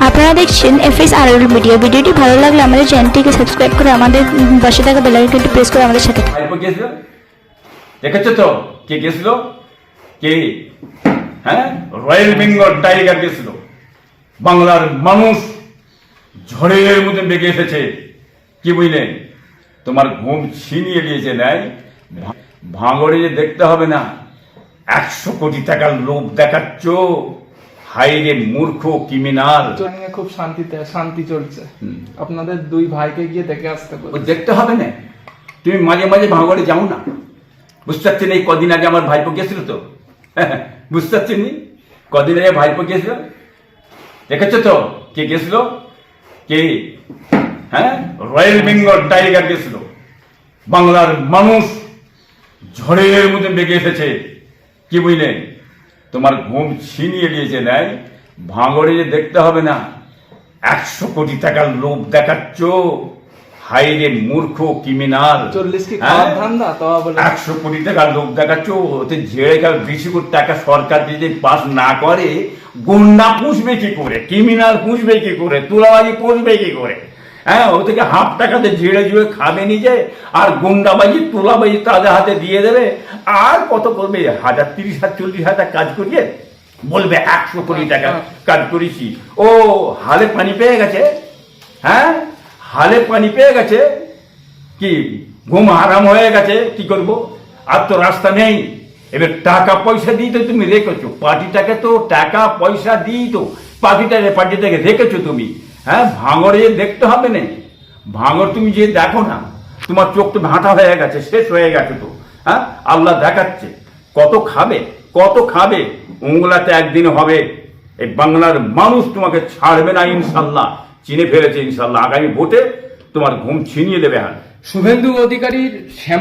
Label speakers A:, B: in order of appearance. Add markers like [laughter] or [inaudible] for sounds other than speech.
A: আপনারা দেখছেন এফএস আর মিডিয়া ভিডিওটি ভালো লাগলে আমাদের চ্যানেলটিকে সাবস্ক্রাইব করে আমাদের পাশে থাকা বেলাইকনটি প্রেস করে আমাদের সাথে।
B: দেখেছ তো? কে গেছিল কে? হ্যাঁ? রয়্যাল বেঙ্গল টাইগার গেছিল বাংলার মানুষ ঝড়ের মধ্যে বেগে এসেছে। কি বুঝলেন তোমার ঘুম ছিনিয়ে নিয়েছে নাই ভাঙড়ে দেখতে হবে না। একশো কোটি টাকার লোভ দেখাচ্ছ। হাইরে মূর্খ ক্রিমিনাল।
C: খুব শান্তিতে শান্তি চলছে। আপনাদের দুই ভাইকে গিয়ে দেখে আসতে
B: দেখতে হবে না। তুমি মাঝে মাঝে ভাঙড়ে যাও না। বুঝতে পারছেন এই কদিন আগে আমার ভাইপো গেছিল তো? [laughs] বুঝতে পারছেন নি? কদিন আগে ভাইপো গেছিল? দেখেছ তো? কে গেছিল? কে? হ্যাঁ? রয়্যাল বেঙ্গল টাইগার গেছিল। বাংলার মানুষ ঝড়ের মধ্যে বেগে এসেছে। কি বুঝলেন? তোমার ঘুম ছিনিয়ে নিয়েছে নেয় ভাঙড়ে যে দেখতে হবে না। একশো কোটি টাকার লোভ দেখাচ্ছ। হাইরে মূর্খ ক্রিমিনাল।
C: বলে
B: একশো কোটি টাকার লোভ দেখাচ্ছ। ওতে ঝেড়ে গেল বেশি কোটি টাকা সরকার যদি পাস না করে গুন্ডা পুষবে কি করে? ক্রিমিনাল পুষবে কি করে? তুলাবাজি পুষবে কি করে? হ্যাঁ ও থেকে হাফ টাকাতে ঝেড়ে ঝুড়ে খাবে নিজে, আর গুন্ডাবাজি, তুলাবাজি তাদের হাতে দিয়ে দেবে। আর কত করবে? হাজার তিরিশ হাজার চল্লিশ হাজার কাজ করিয়ে বলবে, একশো কোটি টাকা কাজ করেছি। ও, হালে পানি পেয়ে গেছে? হ্যাঁ হালে পানি পেয়ে গেছে? কি, ঘুম আরাম হয়ে গেছে? কি করব? আর তো রাস্তা নেই। এবার টাকা পয়সা দিই তো তুমি, রেখেছো। পার্টিটাকে তো টাকা পয়সা দিই তো। পার্টিটাকে পার্টিটাকে রেখেছো তুমি। হ্যাঁ ভাঙড়ে দেখতে হবে না। ভাঙড় তুমি যে দেখো না, তোমার চোখ তো ভাঁটা হয়ে গেছে, শেষ হয়ে গেছে তো। হ্যাঁ আল্লাহ দেখাচ্ছে, কত খাবে কত খাবে উংলাতে একদিন হবে। এই বাংলার মানুষ তোমাকে ছাড়বে না, ইনশাল্লাহ। চিনে ফেলেছে, ইনশাল্লাহ। আগামী ভোটে তোমার ঘুম ছিনিয়ে দেবে হ্যাঁ
C: শুভেন্দু অধিকারীর শ্যাম